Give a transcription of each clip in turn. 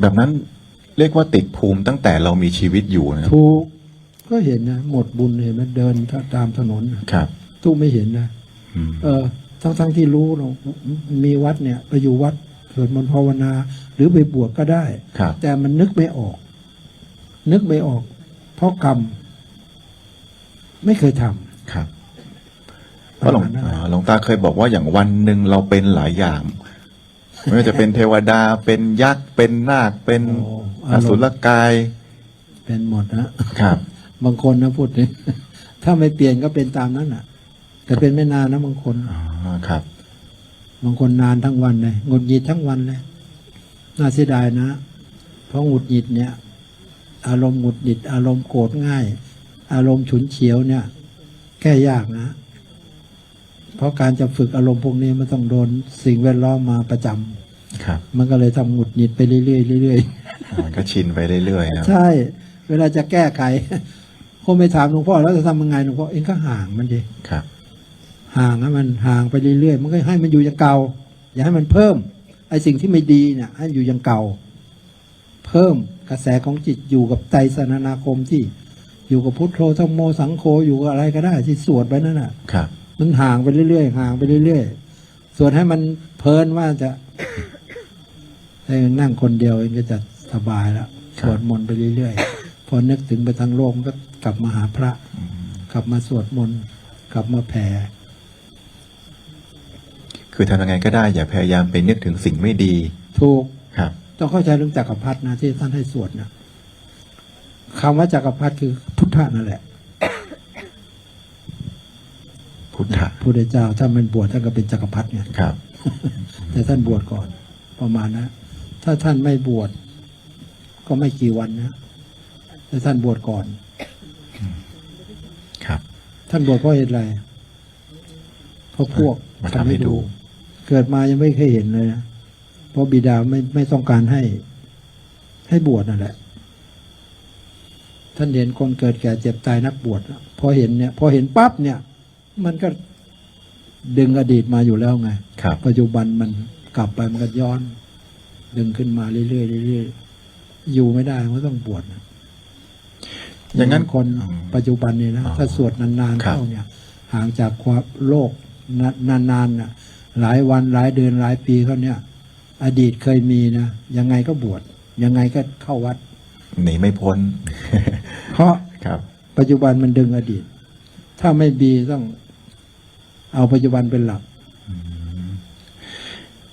แบบนั้นเรียกว่าติดภูมิตั้งแต่เรามีชีวิตอยู่นะครับถูกก็เห็นนะหมดบุญเห็นไหมันเดินตามถนนน่ะครับตู้ไม่เห็นนะอืมเออทั้งทั้งที่รู้เรามีวัดเนี่ยไปอยู่วัดสวดมนต์ภาวนา หรือไปบวชก็ได้ครับแต่มันนึกไม่ออก นึกไม่ออก เพราะกรรม ไม่เคยทำครับเพราะหลวงประมาณนั้นอ่าหลวงตาเคยบอกว่าอย่างวันหนึ่งเราเป็นหลายอย่าง ไม่ว่าจะเป็นเทวดาเป็นยักษ์เป็นนาคเป็นโอ้ออารสุมรณ์กายเป็นหมดนะครับ บางคนนะพูดเนี่ยถ้าไม่เปลี่ยนก็เป็นตามนั้นอะ แต่เป็นไม่นานนะบางคน อ๋อครับ บางคนนานทั้งวันเลยหงุดหงิดทั้งวันเลยน่าเสียดายนะ เพราะหงุดหงิดเนี่ย อารมณ์หงุดหงิด อารมณ์โกรธง่าย อารมณ์ฉุนเฉียวเนี่ย แก้ยากนะเพ ราะการจะฝึกอารมณ์พวกนี้มันต้องโดนสิ่งแวดล้อมมาประจำครับ มันก็เลยทำหงุดหงิดไปเรื่อยๆเรื่อยมันก็ชินไปเรื่อยๆนะๆใช่ เวลาจะแก้ไขคนไปถามหลวงพ่อแล้วจะทำยังไงหลวงพ่อเองก็ห่างมันดิครับ ห่างให้มันห่างไปเรื่อยๆมันก็ให้มันอยู่อย่างเก่า อย่าให้มันเพิ่มไอ้สิ่งที่ไม่ดีเนี่ยให้อยู่อย่างเก่า เพิ่มกระแสของจิตอยู่กับไตรสนนาคมที่อยู่กับพุทโธธรรมโมสังโฆอยู่กับอะไรก็ได้ที่สวดไปนั่นน่ะ ครับ มันห่างไปเรื่อยๆห่างไปเรื่อยๆส่วนให้มันเพลินว่าจะให้มันนั่งคนเดียวเองก็จะสบายแล้วสวดมนต์ไปเรื่อยๆพอนึกถึงไปทางโลกมันก็กลับมาหาพระ กลับมาสวดมนต์กลับมาแผ่คือทำยังไงก็ได้อย่าพยายามไปนึกถึงสิ่งไม่ดีถูกครับ ต้องเข้าใจเรื่องจักรพรรดินะที่ท่านให้สวดนะคำว่าจักรพรรดิคือพุทธะนั่นแหละ พุทธะพุทธเจ้าถ้ามันบวชท่านก็เป็นจักรพรรดิไงครับ แต่ท่านบวชก่อน ประมาณนะ ถ้าท่านไม่บวชก็ไม่กี่วันนะแต่ท่านบวชก่อน ครับ ท่านบวชเพราะเหตุอะไรเพราะพวกมาทำให้ดู เกิดมายังไม่เคยเห็นเลยนะเพราะบิดาไม่ไม่ต้องการให้ ให้บวชนั่นแหละท่านเห็นคนเกิดแก่เจ็บตายนักบวชอะพอเห็นเนี่ย พอเห็นปั๊บเนี่ย มันก็ดึงอดีตมาอยู่แล้วไงครับ ปัจจุบันมันกลับไปมันก็ย้อน ดึงขึ้นมาเรื่อยๆเรื่อยๆอยู่ไม่ได้มันก็ต้องบวชนะอย่างนั้นคนปัจจุบันนี่นะอ๋อถ้าสวดนานครัๆบเข้าเนี่ย ห่างจากความโลกนานๆน่ะ หลายวันหลายเดือนหลายปีเขาเนี่ย อดีตเคยมีนะยังไงก็บวชยังไงก็เข้าวัดหนีไม่พ้น เพราะครับ ปัจจุบันมันดึงอดีต ถ้าไม่บีต้อง เอาปัจจุบันเป็นหลัก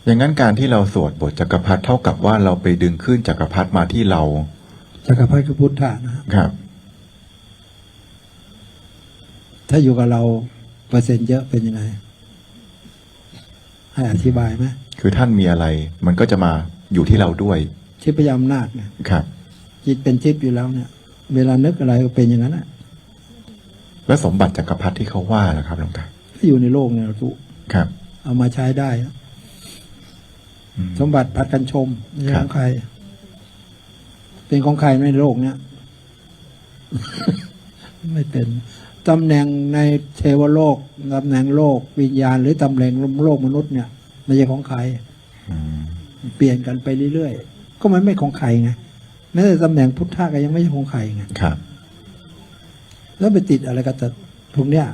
อย่างนั้นการที่เราสวดบทจักรพรรดิเท่ากับว่าเราไปดึงขึ้นจักรพรรดิมาที่เรา จักรพรรดิคือพุทธะนะครับ ถ้าอยู่กับเราเปอร์เซ็นต์เยอะเป็นยังไง ให้อธิบายไหมคือท่านมีอะไร มันก็จะมาอยู่ที่เราด้วยทิพยอำนาจไงครับ จิตเป็นทิพย์อยู่แล้วเนี่ย เวลานึกอะไรก็เป็นอย่างนั้นอะแล้วสมบัติจักรพรรดิที่เขาว่าล่ะครับหลวงตา ที่อยู่ในโลกเนี่ยเราทุกครับ เอามาใช้ได้อะอืมสมบัติพัดกันชมไม่ใช่ครัขบองใคร เป็นของใครในโลกเนี้ยไม่เป็นตำแหน่งในเทวโลกตำแหน่งโลก วิญญาณ หรือตำแหน่งโลกมนุษย์เนี่ยไม่ใช่ของใครอืมเปลี่ยนกันไปเรื่อยๆ ก็มันไม่ของใครไงแม้แต่ตำแหน่งพุทธะก็ยังไม่ใช่ของใครไงครับ แล้วไปติดอะไรกับแต่ พวกเนี้ย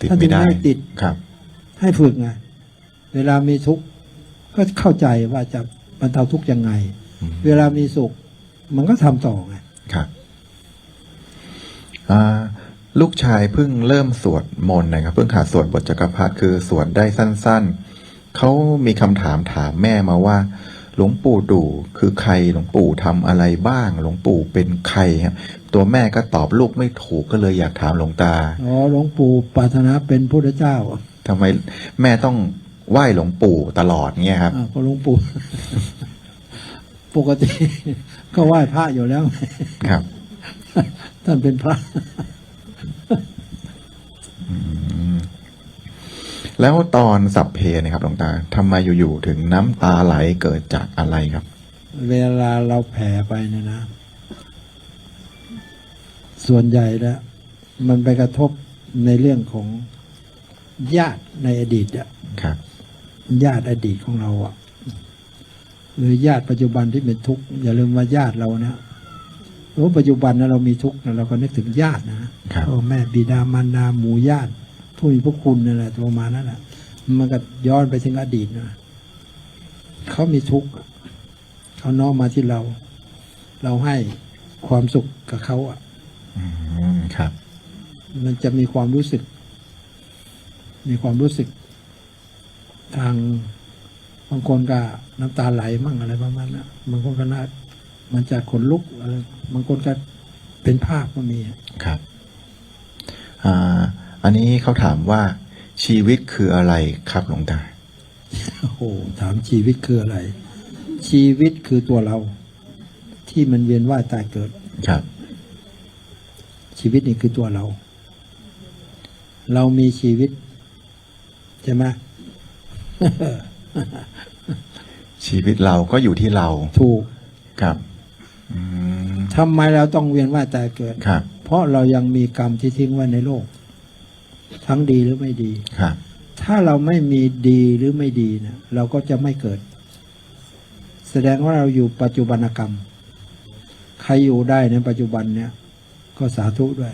ติดท่านไม่ถึงได้ไม่ติดครับ ให้ฝึกไงเวลามีทุกข์ก็เข้าใจว่าจะบรรเทาทุกข์ยังไง อืม เวลามีสุข มันก็ทำต่อไงครับอ่าลูกชายเพิ่งเริ่มสวดมนต์นะครับ เพิ่งขาดสวดบทจักรพรรดิคือสวดได้สั้นๆ เขามีคำถามถามแม่มาว่า หลวงปู่ดูคือใครหลวงปู่ทำอะไรบ้าง หลวงปู่เป็นใครครับ ตัวแม่ก็ตอบลูกไม่ถูกก็เลยอยากถามหลวงตา อ๋อ หลวงปู่ปรารถนาเป็นพุทธเจ้าทำไมแม่ต้องไหว้หลวงปู่ตลอดเงี้ยครับอ่าก็หลวงปู่ ปกติ ก็ไหว้พระอยู่แล้ว ครับ ท่านเป็นพระแล้วตอนสับเพนะครับหลวงตาทำไมอยู่ๆถึงน้ำตาไหลเกิดจากอะไรครับ เวลาเราแผ่ไปเนี่ยนะ ส่วนใหญ่แล้วมันไปกระทบในเรื่องของญาติในอดีตอะครับ ญาติอดีตของเราอะหรือญาติปัจจุบันที่เป็นทุกข์อย่าลืมว่าญาติเรานะโอ้ปัจจุบันนะเรามีทุกข์นะเราก็นึกถึงญาตินะครับพ่อแม่บิดามารดาหมู่ญาติผู้มีพระคุณนั่นแหละประมาณนั้นแหละมันก็ย้อนไปถึงอดีตนะเขามีทุกข์เขาน้อมมาที่เรา เราให้ความสุขกับเขาอะ อืมครับ มันจะมีความรู้สึก มีความรู้สึก ทางบางคนก็น้ำตาไหลมั่งอะไรประมาณนั้นบางคนก็น่ามันจะขนลุกอะไรบางคนก็เป็นภาพก็มีครับอ่าอันนี้เขาถามว่าชีวิตคืออะไรครับหลวงตา โอ้โหถามชีวิตคืออะไร ชีวิตคือตัวเรา ที่มันเวียนว่ายตายเกิด ครับ ชีวิตนี่คือตัวเรา เรามีชีวิตใช่ไหมชีวิตเราก็อยู่ที่เรา ถูกครับอืมทำไมเราต้องเวียนว่ายตายเกิดครับ เพราะเรายังมีกรรมที่ทิ้งไว้ในโลก ทั้งดีหรือไม่ดีครับ ถ้าเราไม่มีดีหรือไม่ดีเนะเราก็จะไม่เกิด แสดงว่าเราอยู่ปัจจุบันกรรม ใครอยู่ได้ในปัจจุบันเนี่ย ก็สาธุด้วย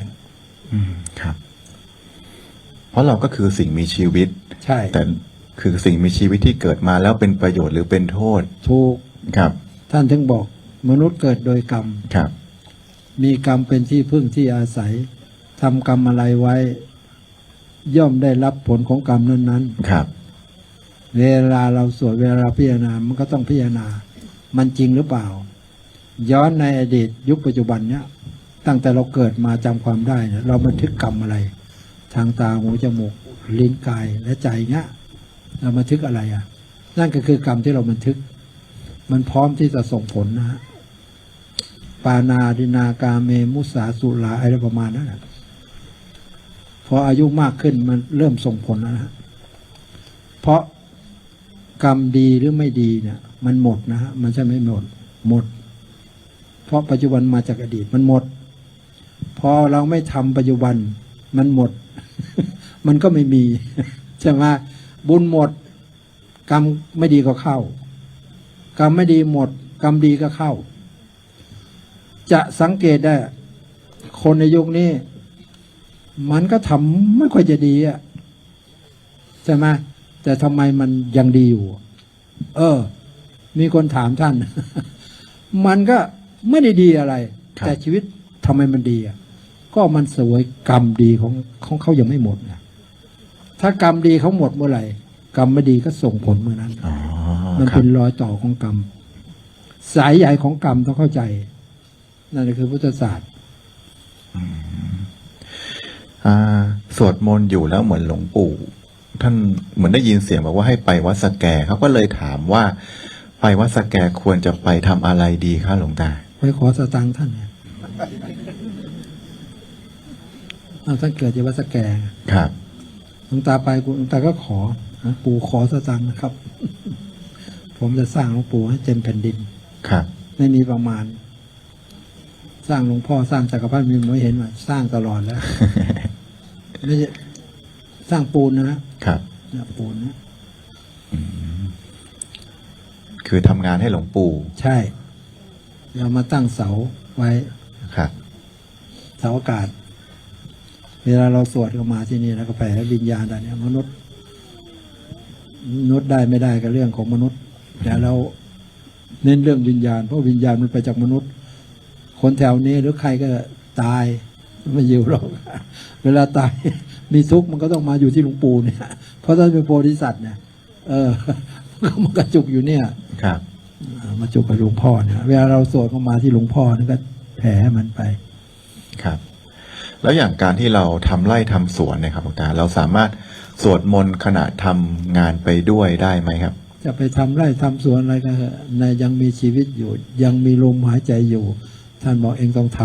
อืมครับ เพราะเราก็คือสิ่งมีชีวิต ใช่แต่คือสิ่งมีชีวิตที่เกิดมาแล้วเป็นประโยชน์หรือเป็นโทษถูกครับ ท่านถึงบอกมนุษย์เกิดโดยกรรม ครับ มีกรรมเป็นที่พึ่งที่อาศัยทำกรรมอะไรไว้ ย่อมได้รับผลของกรรมนั้นครับๆเวลาเราสวดเวลาเราพิจารณา มันก็ต้องพิจารณา มันจริงหรือเปล่า ย้อนในอดีตยุคปัจจุบันเนี้ย ตั้งแต่เราเกิดมาจำความได้เนี่ยเราบันทึกกรรมอะไร ทางตาหูจมูกลิ้นกายและใจเนี้ยเราบันทึกอะไรอะ นั่นก็คือกรรมที่เราบันทึก มันพร้อมที่จะส่งผลนะฮะปานาดินากาเมมุสาสุลาอะไรประมาณนั้นนะพออายุมากขึ้นมันเริ่มส่งผลแล้วนะฮะเพราะกรรมดีหรือไม่ดีเนี่ยมันหมดนะฮะมันใช่ไม่หมด หมด เพราะปัจจุบันมาจากอดีตมันหมด พอเราไม่ทำปัจจุบัน มันหมด มันก็ไม่มีใช่ไหมบุญหมด กรรมไม่ดีก็เข้า กรรมไม่ดีหมด กรรมดีก็เข้า จะสังเกตได้ คนในยุคนี้ มันก็ทำไม่ค่อยจะดีอะใช่ไหมแต่ทำไมมันยังดีอยู่ เออ มีคนถามท่าน มันก็ไม่ได้ดีอะไรครับแต่ชีวิต ทำไมมันดีอะก็มันสวยกรรมดีของของเขายังไม่หมดนะถ้ากรรมดีเขาหมดเมื่อไหร่ กรรมไม่ดีก็ส่งผลเมื่อนั้นอ๋อมันครัเป็บนรอยต่อของกรรม สายใหญ่ของกรรมต้องเข้าใจ นั่นคือพุทธศาสตร์อ่าสวดมนต์อยู่แล้วเหมือนหลวงปู่ท่านเหมือนได้ยินเสียงบอกว่าให้ไปวัดสแกเขาก็เลยถามว่า ไปวัดสแกควรจะไปทำอะไรดีคะหลวงตาไปขอสตังค์ท่านเนี่ยเอา ท่านเกิดจากวัดสแกครับหลวงตาไปหลวงตาก็ขอหลวงปู่ขอสตังค์นะครับ ผมจะสร้างหลวงปู่ให้เต็มแผ่นดินครับไม่มีประมาณ สร้างหลวงพ่อสร้างจักรพรรดิมีไม่เห็นว่าสร้างตลอดแล้วไม่ใช่สร้างปูนนะครับเนี่ยปูนนะคือทำงานให้หลวงปู่ ใช่เรามาตั้งเสาไว้ครับเสาอากาศ เวลาเราสวดเข้ามาที่นี่แล้วก็แผ่ให้วิญญาณตอนนี้ยมนุษย์มนุษย์ได้ไม่ได้ก็เรื่องของมนุษย์ แต่เราเน้นเรื่องวิญญาณ เพราะวิญญาณมันไปจากมนุษย์ คนแถวนี้หรือใครก็ตายไม่อยู่หรอกเวลาตายมีทุกข์มันก็ต้องมาอยู่ที่หลวงปู่เนี่ย เพราะท่านเป็นโพธิสัตว์เนี่ย เออก็มากระจุกอยู่เนี่ย ครับอ่ามาจุกกับหลวงพ่อเนี่ย เวลาเราสวดเข้ามาที่หลวงพ่อนี่ก็แผ่ให้มันไป ครับ แล้วอย่างการที่เราทำไร่ทำสวนเนะครับหลวงตาเราสามารถสวดมนต์ขณะทำงานไปด้วยได้ไหมครับ จะไปทำไร่ทำสวนอะไรก็เถอะในยังมีชีวิตอยู่ ยังมีลมหายใจอยู่ ท่านบอกเองต้องท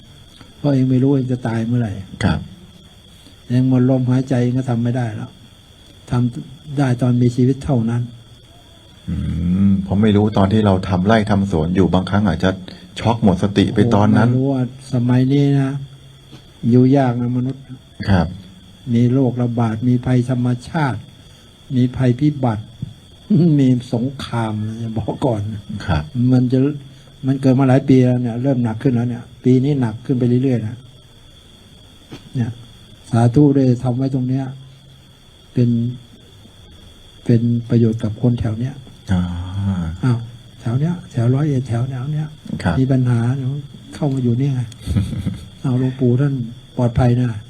ำเพราะเองไม่รู้เองจะตายเมื่อไหร่ครับเองหมดลมหายใจเองก็ทำไม่ได้แล้วทำได้ตอนมีชีวิตเท่านั้น อืมผมไม่รู้ตอนที่เราทำไร่ทำสวนอยู่บางครั้งอาจจะช็อกหมดสติไปตอนนั้นไม่รู้ว่าสมัยนี้นะ อยู่ยากนะมนุษย์ ครับ มีโรคระบาด มีภัยธรรมชาติ มีภัยพิบัติ มีสงครามนะบอกก่อน ครับ มันจะมันเกิดมาหลายปีแล้วเนี่ย เริ่มหนักขึ้นแล้วเนี่ย ปีนี้หนักขึ้นไปเรื่อยๆนะเนี่ย สาธุได้ทำไว้ตรงเนี้ย เป็นเป็นประโยชน์กับคนแถวเนี้ยอ๋ออ้าวแถวเนี้ยแถวร้อยเอ็ดแถวแถวเนี้ยครับมีปัญหาเดี๋ยวเข้ามาอยู่นี่ไง เอาหลวงปู่ท่านปลอดภัยนะ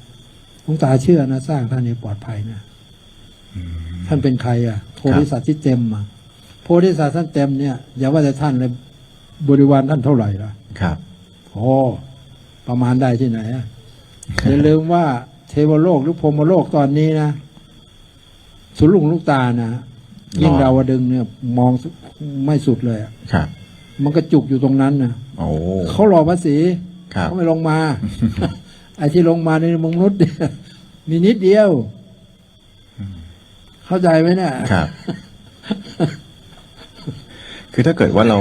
หลวงตาเชื่อนะสร้างท่านนี่ปลอดภัยนะท่านเป็นใคร อะ โพธิสัตว์ที่เต็มอะโพธิสัตว์ท่านเต็มเนี่ยอย่าว่าแต่ท่านเลยบริวารท่านเท่าไหร่ล่ะครับโอ้ประมาณได้ที่ไหนอะอย่าลืมว่าเทวโลกหรือพรหมโลกตอนนี้นะสุลุงลูกตานะยิ่งดาวดึงส์เนี่ย มองไม่สุดเลยอะครับ มันกระจุกอยู่ตรงนั้นนะโอ้เขาหล่อภาษี ครับเขาไม่ลงมา ไอ้ที่ลงมาในมนุษย์เนี่ยมีนิดเดียว เข้าใจไหมเนี่ยครับ คือถ้าเกิดว่าเรา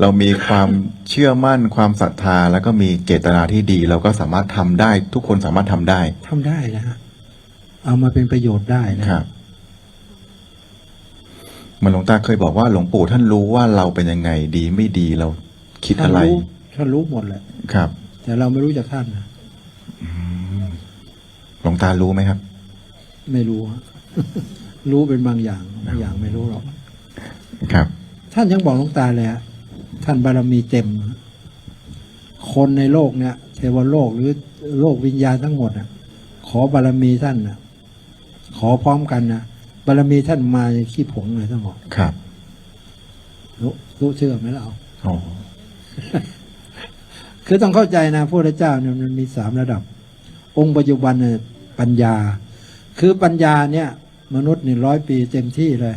เรามีความเชื่อมั่นความศรัทธา แล้วก็มีเจตนาที่ดี เราก็สามารถทำได้ ทุกคนสามารถทำได้ทำได้นะฮะเอามาเป็นประโยชน์ได้นะครับเหมันหลวงตาเคยบอกว่าหลวงปู่ท่านรู้ว่าเราเป็นยังไงดีไม่ดีเราคิดท่านอะไรรู้ท่านรู้หมดแหละครับ แต่เราไม่รู้จากท่านนะหลวงตารู้ไหมครับ ไม่รู้ฮะรู้เป็นบางอย่างบางอย่างไม่รู้หรอกครับ ท่านยังบอกหลวงตาเลยฮะท่านบารมีเต็ม คนในโลกเนี่ยเทวโลกหรือโลกวิญญาณทั้งหมดอะ ขอบารมีท่านนะขอพร้อมกันนะบารมีท่านมาอย่างขี้ผงเลยท่านบอกครับรู้รู้เชื่อไหมล่ะเอาโอ้ คือต้องเข้าใจนะพระพุทธเจ้าเนี่ยมันมีสามระดับ องค์ปัจจุบันเนี่ยปัญญา คือปัญญาเนี่ย มนุษย์นี่ร้อยปีเต็มที่เลย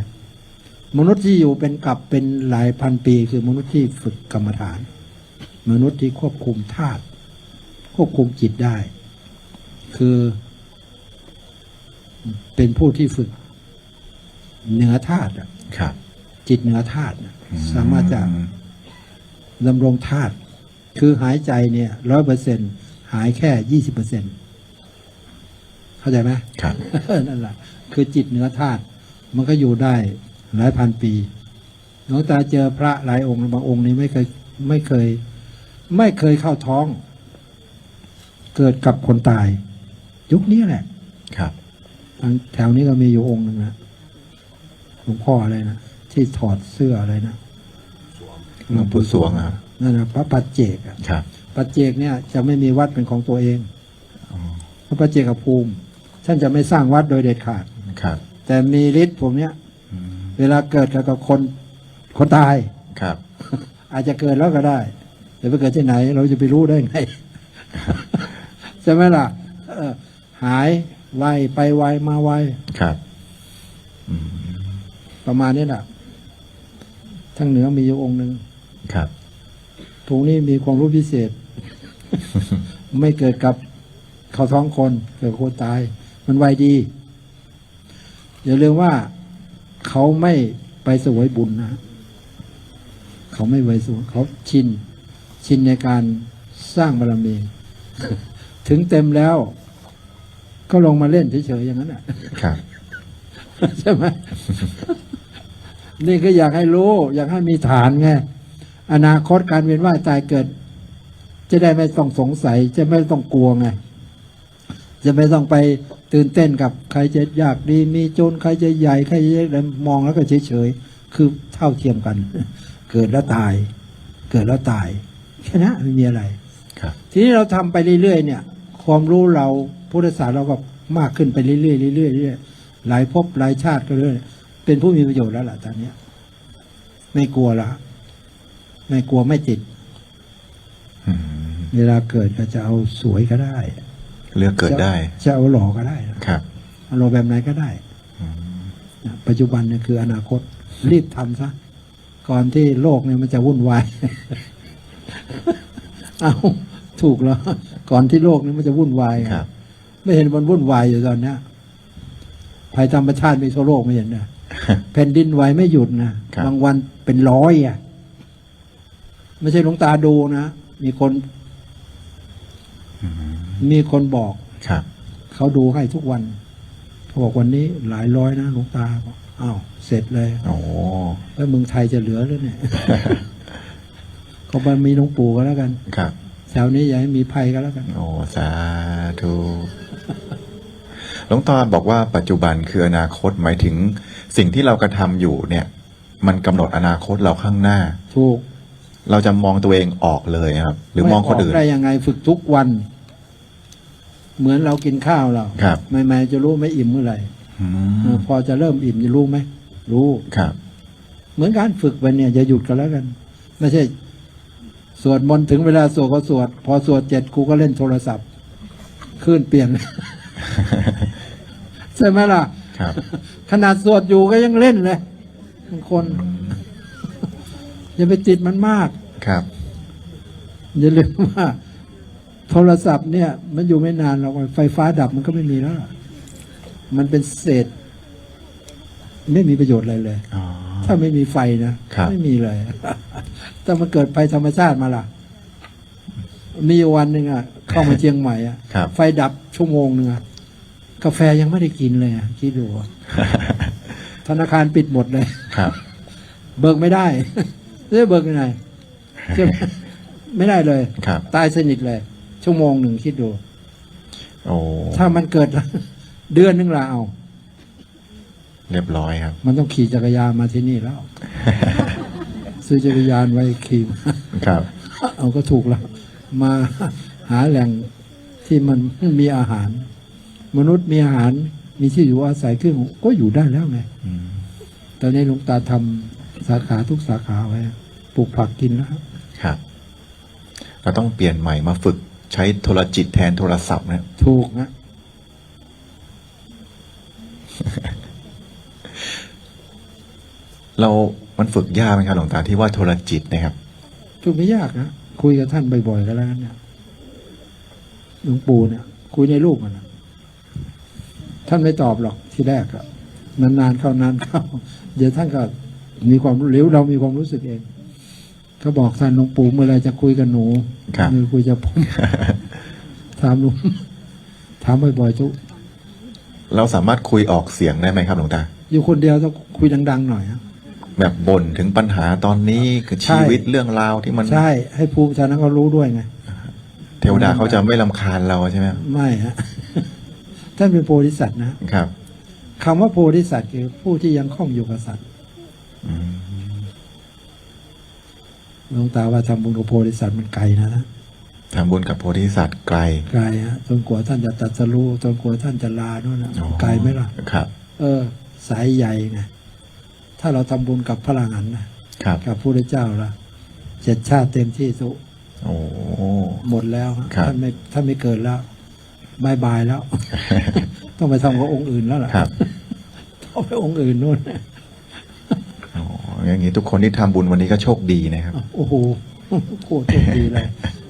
มนุษย์ที่อยู่เป็นกับเป็นหลายพันปี คือมนุษย์ที่ฝึกกรรมฐาน มนุษย์ที่ควบคุมธาตุควบคุมจิตได้ คือ เป็นผู้ที่ฝึกเหนือธาตุอะครับ จิตเหนือธาตุอะสามารถจะดำรงธาตุ คือหายใจเนี่ยร้อยเปอร์เซ็นหายแค่ยี่สิบเปอร์เซ็นเข้าใจไหมครับ นั่นแหละคือจิตเหนือธาตุมันก็อยู่ได้หลายพันปีหลวงตาเจอพระหลายองค์บางองค์นี้ไม่เคยไม่เคย ไม่เคยเข้าท้อง เกิดกับคนตาย ยุคนี้แหละ ครับทางแถวนี้ก็มีอยู่องค์หนึ่งนะหลวงพ่ออะไรนะที่ถอดเสื้ออะไรนะหลวงปู่สวงครับ นั่นนะพระปัจเจกอะครับ ปัจเจกเนี่ยจะไม่มีวัดเป็นของตัวเองพระปัจเจกภูมิ ท่านจะไม่สร้างวัดโดยเด็ดขาดครับ แต่มีฤทธิ์ผมเนี่ยอืมเวลาเกิดกับคนคนตายครับ อาจจะเกิดแล้วก็ได้แต่ไปเกิดที่ไหน เราจะไปรู้ได้ไงใช่ไหมล่ะเออหายไวไปไวมาไวครับประมาณนี้แหละทั้งเหนือมีอยู่องค์หนึ่งครับ ถุงนี้มีความรู้พิเศษ ไม่เกิดกับเขาท้องคนเกิดกับคนตาย มันไวดี อย่าลืมว่าเขาไม่ไปสวยบุญนะ เขาไม่ไวสวยเขาชิน ชินในการสร้างบารมี ถึงเต็มแล้ว ก็ลงมาเล่นเฉยๆอย่างนั้นแหละครับใช่ไหมนี่ก็อยากให้รู้ อยากให้มีฐานไง อนาคตการเวียนว่ายตายเกิด จะได้ไม่ต้องสงสัย จะไม่ต้องกลัวไง จะไม่ต้องไปตื่นเต้นกับใครจะอยากดีมีจนใครจะใหญ่ใครจะเล็กอะไรมองแล้วก็เฉยๆคือเท่าเทียมกัน เกิดแล้วตาย เกิดแล้วตายแค่นั้นไม่มีอะไรครับ ทีนี้เราทำไปเรื่อยๆเนี่ย ความรู้เราพุทธศาสตร์เราก็มากขึ้นไปเรื่อยๆเรื่อยๆเรื่อยๆหลายภพหลายชาติก็เรื่อยเป็นผู้มีประโยชน์แล้วล่ะตอนเนี้ยไม่กลัวละ ไม่กลัวไม่ติดอืมเวลาเกิดก็จะเอาสวยก็ได้ เลือกเกิดได้ จะเอาหล่อก็ได้นะครับเอาหล่อแบบไหนก็ได้นะปัจจุบันเนี่ยคืออนาคต รีบทำซะก่อนที่โลกเนี่ยมันจะวุ่นวายเอาถูกแล้ว ก่อนที่โลกนี้มันจะวุ่นวายครับ ไม่เห็นมันวุ่นวายอยู่ตอนเนี้ยภัยธรรมชาติมีทั่วโลกไม่เห็นนะแผ่นดินไหวไม่หยุดนะครับบางวันเป็นร้อยอะ ไม่ใช่หลวงตาดูนะ มีคน มีคนบอกครับ เขาดูให้ทุกวันเขาบอกวันนี้หลายร้อยนะหลวงตาบอกอ้าวเสร็จเลยโอ้แล้วเมืองไทยจะเหลือหรือเนี่ยก็มันมีหลวงปู่ก็แล้วกัน ครับแถวนี้อย่าให้มีภัยก็แล้วกัน โอ้สาธุหลวงตาบอกว่าปัจจุบันคืออนาคตหมายถึงสิ่งที่เรากระทำอยู่เนี่ย มันกำหนดอนาคตเราข้างหน้า ถูก เราจะมองตัวเองออกเลยครับ หรือมองคนอื่นไได้ยังไงฝึกทุกวัน เหมือนเรากินข้าวเราครับใหม่ๆจะรู้ไหม่อิ่มเมื่อไหร่อืเอมอพอจะเริ่มอิ่มจะรู้ไหมรู้ครับ เหมือนการฝึกไปเนี่ยอย่าหยุดกันแล้วกัน ไม่ใช่ สวดมนต์ถึงเวลาสวดก็สวด พอสวดเจ็ดกูก็เล่นโทรศัพท์คลื่นเปลี่ยนใช่ไหมล่ะ ครับ ขนาดสวดอยู่ก็ยังเล่นเลยบางคน อย่าไปติดมันมาก ครับ อย่าลืมว่า โทรศัพท์เนี่ย มันอยู่ไม่นานหรอกไฟฟ้าดับมันก็ไม่มีแล้วล่ะมันเป็นเศษ ไม่มีประโยชน์อะไรเลย อ๋อ ถ้าไม่มีไฟนะครับ ไม่มีเลย แต่มันเกิดภัยธรรมชาติมาล่ะ มีอยู่วันหนึ่งอะ เข้ามาเชียงใหม่อะ ครับ ไฟดับชั่วโมงหนึ่งอะกาแฟยังไม่ได้กินเลยอะคิดดูอะธนาคารปิดหมดเลย ครับ เบิกไม่ได้ จะเบิกยังไงใช่ไหมไม่ได้เลย ครับ ตายสนิทเลย ชั่วโมงหนึ่งคิดดู โอ้ถ้ามันเกิด เดือนหนึงละเอา เรียบร้อยครับ มันต้องขี่จักรยานมาที่นี่แล้ว ซื้อจักรยานไว้ขี่ครับ เอาก็ถูกแล้ว มาหาแหล่งที่มันมีอาหาร มนุษย์มีอาหาร มีที่อยู่อาศัยขึ้นก็อยู่ได้แล้วไง อืม ตอนนี้หลวงตาทำ สาขาทุกสาขาไว้ปลูกผักกินแล้วครับเราต้องเปลี่ยนใหม่มาฝึกใช้โทรจิตแทนโทรศัพท์นะถูกนะเรา มันฝึกยากไหมครับหลวงตาที่ว่าโทรจิตนะครับฝึกไม่ยากนะคุยกับท่านบ่อยๆก็แล้วกันเนี่ยหลวงปู่เนี่ย คุยในรูปมันนะท่านไม่ตอบหรอกทีแรกอะนานๆเข้านานเข้า เดี๋ยวท่านก็ มีความรู้เร็วเรามีความรู้สึกเองเขาบอกท่านหลวงปู่เมื่อไรจะคุยกับหนูครับเมื่อคุยจะผมถามหลุงถามบ่อยๆทุกเราสามารถคุยออกเสียงได้ไหมครับหลวงตา อยู่คนเดียวต้องคุยดัง ๆ หน่อยอะแบบบ่นถึงปัญหาตอนนี้คือใช่ ชีวิตเรื่องราวที่มันใช่ ให้ภูมิชานั้นเขารู้ด้วยไง เทวดาเขาจะไม่ลำคาญเราใช่ไหมไม่ฮะ ท่านเป็นโพธิสัตว์นะครับ คำว่าโพธิสัตว์คือผู้ที่ยังคล่องอยู่กับสัตว์อืม หลวงตาว่าทำบุญกับโพธิสัตว์มันไกลนะทำบุญกับโพธิสัตว์ไกล ไกลฮะจนกว่าท่านจะตัดสรู้จนกว่าท่านจะลาโน่นนะอ๋อไกลไหมล่ะครับ เออ สายใหญ่ไงถ้าเราทำบุญกับพระลังหันนะครับกับพระพุทธเจ้าละเจ็ดชาติเต็มที่สุโอ้หมดแล้วฮะครับท่านไม่ท่านไม่เกิดแล้วบายบายแล้ว ต้องไปทำกับองค์อื่นแล้วล่ะครับต้องไปองค์อื่นนู่น อ๋ออย่างนี้ทุกคนที่ทำบุญวันนี้ก็โชคดีนะครับ โอ้โหโคตรโชคดีเลย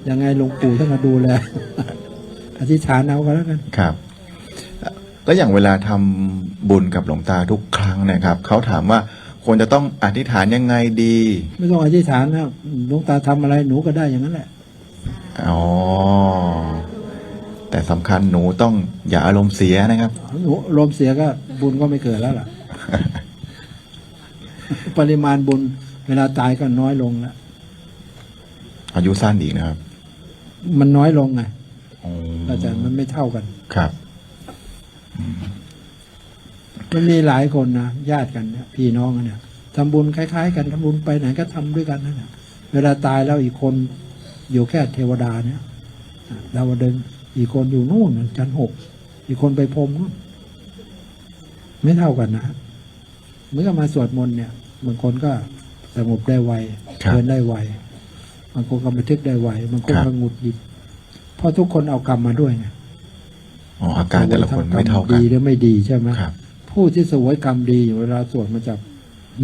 ยังไงหลวงปู่ท่านมาดูแลอธิษฐานเอาก็แล้วกัน ครับ แล้วอย่างเวลาทำบุญกับหลวงตาทุกครั้งนะครับ เขาถามว่าควรจะต้องอธิษฐานยังไงดี ไม่ต้องอธิษฐานนะหลวงตาทำอะไรหนูก็ได้อย่างนั้นแหละ อ๋อ แต่สำคัญหนูต้องอย่าอารมณ์เสียนะครับ หนูลมณ์เสียก็บุญก็ไม่เกิดแล้วล่ะ ปริมาณบุญ เวลาตายก็น้อยลงแล้วอายุสั้นอีกนะครับ มันน้อยลงไงอ๋ออาจารย์มันไม่เท่ากัน ครับ มันมีหลายคนนะญาติกันเนี่ยพี่น้องกันเนี่ยทำบุญคล้ายๆ กันทำบุญไปไหนก็ทำด้วยกันนั่นแหละเวลาตายแล้วอีกคนอยู่แค่เทวดาเนี่ยดาวดึงส์อีกคนอยู่นู่นชั้นหกอีกคนไปพรหมนู่นไม่เท่ากันนะ เมื่อมาสวดมนต์เนี่ยบางคนก็สงบได้ไวครับ เดินได้ไวบางคนก็บันทึกได้ไวบางคนครับก็หงุดหงิดเพราะทุกคนเอากรรมมาด้วยไงอ๋ออาการแต่ละคนไม่เท่ากัน ดีหรือไม่ดีใช่ไหมครับ ผู้ที่สวยกรรมดีอยู่เวลาสวดมันจะ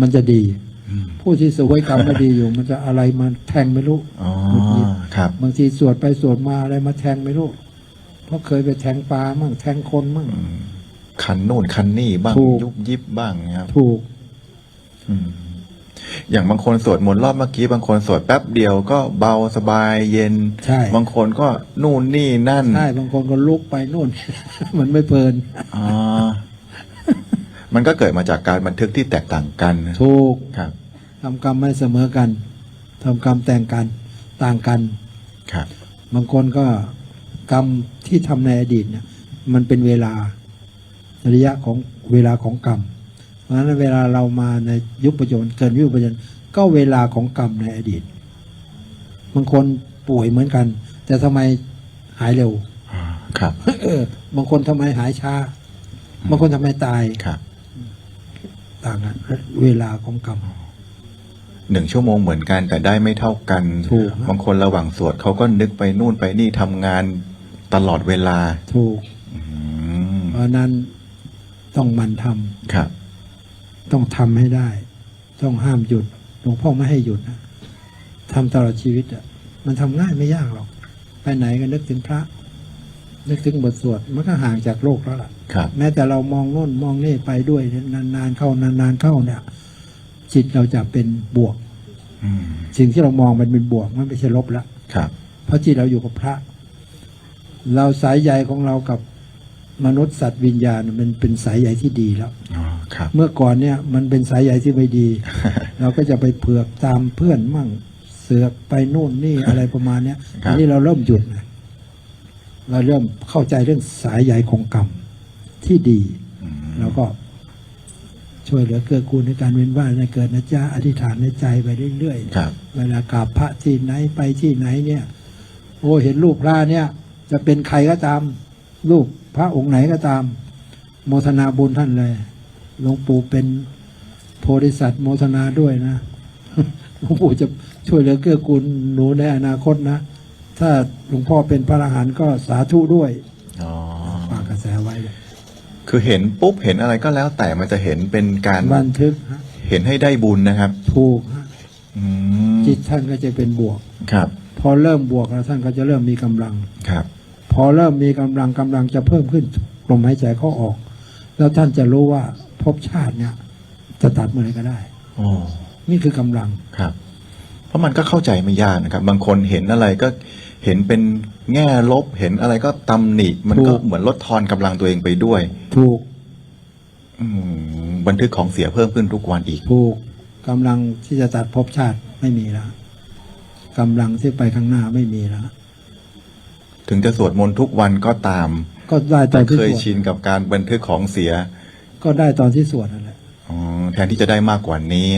มันจะดี อืมผู้ที่สวยกรรมไม่ดีอยู่ มันจะอะไรมาแทงไม่รู้อ๋อหงุดหงิด ครับ บางทีสวดไปสวดมาอะไรมาแทงไม่รู้ เพราะเคยไปแทงปลามั่งแทงคนมั่งอืม คันนู่นคันนี่บ้าง ถูก ยุบยิบบ้างนะครับถูก อืม อย่างบางคนสวดมนต์รอบเมื่อกี้บางคนสวดแป๊บเดียวก็เบาสบายเย็น ใช่ บางคนก็นู่นนี่นั่นใช่บางคนก็ลุกไปนู่น มันไม่เพลินอ๋อมันก็เกิดมาจากการบันทึกที่แตกต่างกันถูกครับ ทำกรรมไม่เสมอกันทำกรรมแต่งกันต่างกัน ครับ บางคนก็กรรมที่ทำในอดีตเนี่ยมันเป็นเวลา ระยะของเวลาของกรรม เพราะฉะนั้นเวลาเรามาในยุคปัจจุบันเกินยุคปัจจุบันก็เวลาของกรรมในอดีตบางคนป่วยเหมือนกัน แต่ทำไมหายเร็วอ่าครับเออบางคนทำไมหายช้าบางคนทำไมตายครับ ต่างกันเวลาของกรรมหนึ่งชั่วโมงเหมือนกันแต่ได้ไม่เท่ากันถูกครับบางคนระหว่างสวดเขาก็นึกไปนู่นไปนี่ทำงานตลอดเวลาถูกอืมเพราะฉะนั้น ต้องหมันทำครับ ต้องทำให้ได้ ต้องห้ามหยุดหลวงพ่อไม่ให้หยุดนะทำตลอดชีวิตอะมันทำง่ายไม่ยากหรอก ไปไหนก็นึกถึงพระ นึกถึงบทสวดมันก็ห่างจากโลกแล้วล่ะครับ แม้แต่เรามองโน่นมองนี่ไปด้วยนานๆเข้านานๆเข้าเนี่ย จิตเราจะเป็นบวกอืมสิ่งที่เรามองมันเป็นบวกมันไม่ใช่ลบแล้วครับ เพราะจิตเราอยู่กับพระ เราสายใยของเรากับ มนุษย์สัตว์วิญญาณมันเป็นสายใยที่ดีแล้วอ๋อครับเมื่อก่อนเนี่ยมันเป็นสายใยที่ไม่ดี เราก็จะไปเผือกตามเพื่อนมั่งเสือกไปนู่นนี่อะไรประมาณเนี้ยครับอันนี้เราเริ่มหยุดนะเราเริ่มเข้าใจเรื่องสายใยของกรรมที่ดีอืมเราก็ช่วยเหลือเกื้อกูลในการเว้นว่ายในเกิดนะจ๊ะอธิษฐานในใจไปเรื่อยๆครับเวลากราบพระที่ไหนไปที่ไหนเนี่ย โอ้เห็นรูปพระเนี่ย จะเป็นใครก็ตามรูป พระองค์ไหนก็ตาม โมทนาบุญท่านเลยหลวงปู่เป็นโพธิสัตว์โมทนาด้วยนะหลวงปู่จะช่วยเหลือเกื้อกูลหนูในอนาคตนะ ถ้าหลวงพ่อเป็นพระอรหันต์ก็สาธุด้วยอ๋อฝากกระแสไว้เลยคือเห็นปุ๊บเห็นอะไรก็แล้วแต่มันจะเห็นเป็นการบันทึกฮะเห็นให้ได้บุญนะครับ ถูกฮะอืมจิตท่านก็จะเป็นบวก ครับ พอเริ่มบวกแล้วท่านก็จะเริ่มมีกำลังครับ พอเริ่มมีกำลังกำลังจะเพิ่มขึ้นลมหายใจเข้าออก แล้วท่านจะรู้ว่าภพชาติเนี่ยจะตัดเมื่อไหรก็ได้โอ้นี่คือกำลังครับ เพราะมันก็เข้าใจไม่ยากนะครับ บางคนเห็นอะไรก็เห็นเป็นแง่ลบเห็นอะไรก็ตำหนิมันก็ถูกเหมือนลดทอนกำลังตัวเองไปด้วยถูกอืมบันทึกของเสียเพิ่มขึ้นทุกวันอีกถูกกำลังที่จะตัดภพชาติไม่มีแล้วกำลังที่ไปข้างหน้าไม่มีแล้ว ถึงจะสวดมนต์ทุกวันก็ตาม ก็ได้ตแต่อนที่เคสยวดชินกับการบันทึกของเสียก็ได้ตอนที่สวดนั่นแหละอ๋อแทนที่จะได้มากกว่านี้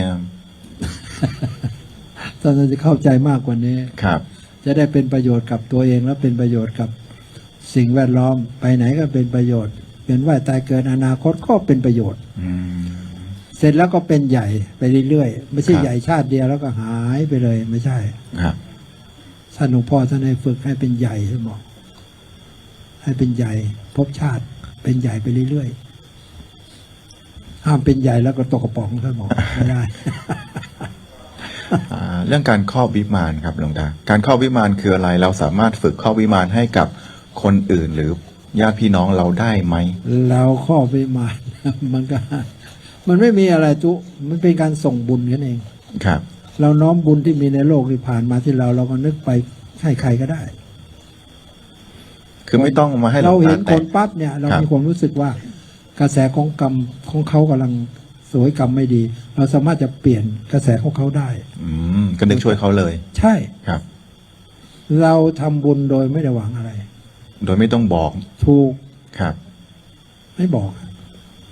ตอนนั้นจะเข้าใจมากกว่านี้ ครับ จะได้เป็นประโยชน์กับตัวเองและเป็นประโยชน์กับสิ่งแวดล้อม ไปไหนก็เป็นประโยชน์ เป็นว่ายตายเกิดอนาคตก็เป็นประโยชน์ อืม เสร็จแล้วก็เป็นใหญ่ไปเรื่อยๆ ไม่ใช่ครับ ใหญ่ชาติเดียวแล้วก็หายไปเลยไม่ใช่ ครับ ท่านหลวงพ่อท่านให้ฝึกให้เป็นใหญ่ท่านบอก ให้เป็นใหญ่ภพชาติเป็นใหญ่ไปเรื่อยๆห้ามเป็นใหญ่แล้วก็ตกกระป๋องท่านบอกไม่ได้อ่าเรื่องการครอบวิมานครับหลวงตาการครอบวิมานคืออะไร เราสามารถฝึกครอบวิมานให้กับคนอื่นหรือญาติพี่น้องเราได้ไหมเราข้อไปมามันก็มันไม่มีอะไรทุมันเป็นการส่งบุญกันเองครับ เราน้อมบุญที่มีในโลกที่ผ่านมาที่เราเราก็นึกไปให้ใครก็ได้ คือไม่ต้องมาให้หลเราวงเห็ตานคแตะนปั๊บเนี่ย เราครับมีความรู้สึกว่ากระแสของกรรมของเขากำลังสวยกรรมไม่ดี เราสามารถจะเปลี่ยนกระแสของเขาได้ อืมก็นึกช่วยเขาเลย ใช่ครับ เราทำบุญโดยไม่ได้หวังอะไร โดยไม่ต้องบอก ถูกครับ ไม่บอก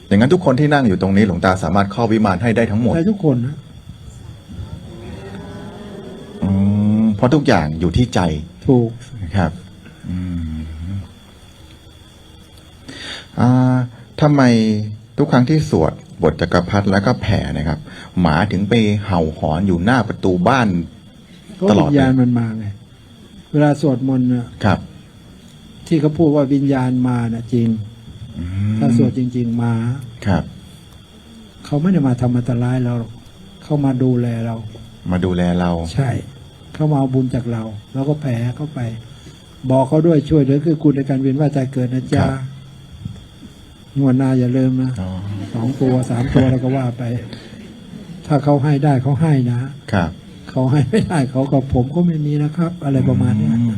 อย่างนั้นทุกคนที่นั่งอยู่ตรงนี้หลวงตาสามารถครอบวิมานให้ได้ทั้งหมดแต่ทุกคนนะ ราะทุกอย่างอยู่ที่ใจถูกครับอืมอ่าทำไมทุกครั้งที่สวดบทจักรพรรดิแล้วก็แผ่นะครับ หมาถึงไปเห่าหอนอยู่หน้าประตูบ้านก็ตลอวิดญญาณเลยมันมาไงเวลาสวดมนต์น่ะครับ ที่เขาพูดว่าวิญญาณมาน่ะจริงอืมถ้าสวดจริง ๆ มาครับ เขาไม่ได้มาทำอันตรายเราหรอกเขามาดูแลเรา มาดูแลเรา ใช่ เขามาเอาบุญจากเราเราก็แผ่เข้าไป บอกเขาด้วยช่วยเหลือคือคุณในการเวียนว่ายตายเกิดนะจ๊ะครับงวดหน้าอย่าลืมนะอ๋อสองตัวสามตัวแล้วก็ว่าไป ถ้าเขาให้ได้เขาให้นะ ครับเขาให้ไม่ได้เขากับผมก็ไม่มีนะครับ อะไรประมาณเนี้ยอื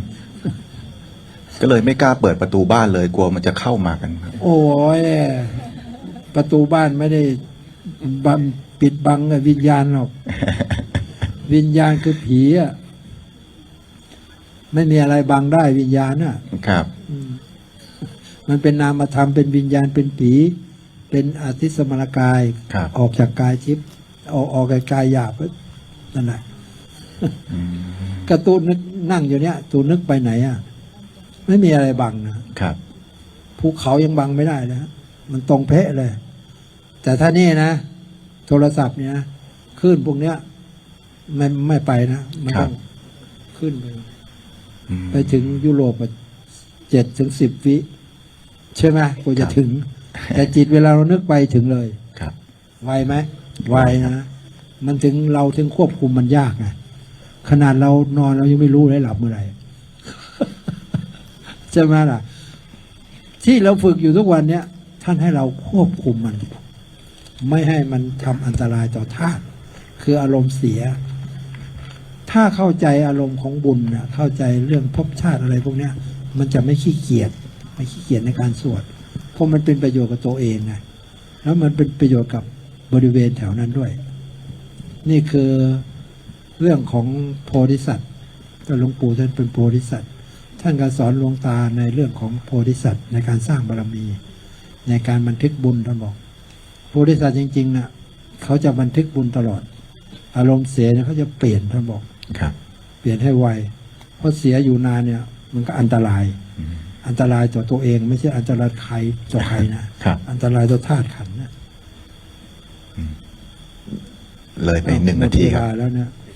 ก็เลยไม่กล้าเปิดประตูบ้านเลยกลัวมันจะเข้ามากันครับ โอ้ยประตูบ้านไม่ได้บังปิดบังวิญญาณหรอก วิญญาณคือผีอะ ไม่มีอะไรบังได้วิญญาณอะ ครับ มันเป็นนามธรรมเป็นวิญญาณเป็นผี เป็นอาทิสมรกาย ครับ ออกจากกายทิพย์ออกออกจากกายหยาบนั่นแหละอืมกระตูนนึกนั่งอยู่เนี้ยตูนนึกไปไหนอะ ไม่มีอะไรบังนะครับ ภูเขายังบังไม่ได้นะมันตรงเพะเลย แต่ถ้านี่นะ โทรศัพท์เนี่ยนะคลื่นพวกเนี้ย ไม่ไม่ไปนะ มันต้องขึ้นไปอืม ไปถึงยุโรปเจ็ดถึงสิบวิ ใช่ไหมกว่าจะครับถึง แต่จิตเวลาเรานึกไปถึงเลยครับไวไหมไวนะมันถึงเราถึงควบคุมมันยากไงขนาดเรานอนเรายังไม่รู้เลยหลับเมื่อไหร่ใช่ไหมล่ะ ที่เราฝึกอยู่ทุกวันเนี้ยท่านให้เราควบคุมมัน ไม่ให้มันทำอันตรายต่อธาตุคืออารมณ์เสีย ถ้าเข้าใจอารมณ์ของบุญนะเข้าใจเรื่องภพชาติอะไรพวกเนี้ย มันจะไม่ขี้เกียจไม่ขี้เกียจในการสวดเพราะมันเป็นประโยชน์กับตัวเองไงแล้วมันเป็นประโยชน์กับบริเวณแถวนั้นด้วย นี่คือเรื่องของโพธิสัตว์ก็หลวงปู่ท่านเป็นโพธิสัตว์ท่านก็สอนหลวงตาในเรื่องของโพธิสัตว์ในการสร้างบารมี ในการบันทึกบุญท่านบอกโพธิสัตว์จริงๆนะ่ะเขาจะบันทึกบุญตลอด อารมณ์เสียเนี่ยเขาจะเปลี่ยนท่านบอก ครับ เปลี่ยนให้ไว เพราะเสียอยู่นานเนี่ย มันก็อันตรายอืมอันตรายต่อตัวเอง ไม่ใช่อันตรายใครต่อใครนะครับอันตรายต่อธาตุขันธ์นะเลยไปหนึ่งนาทีครับหมดเวลาแล้วเนี่ย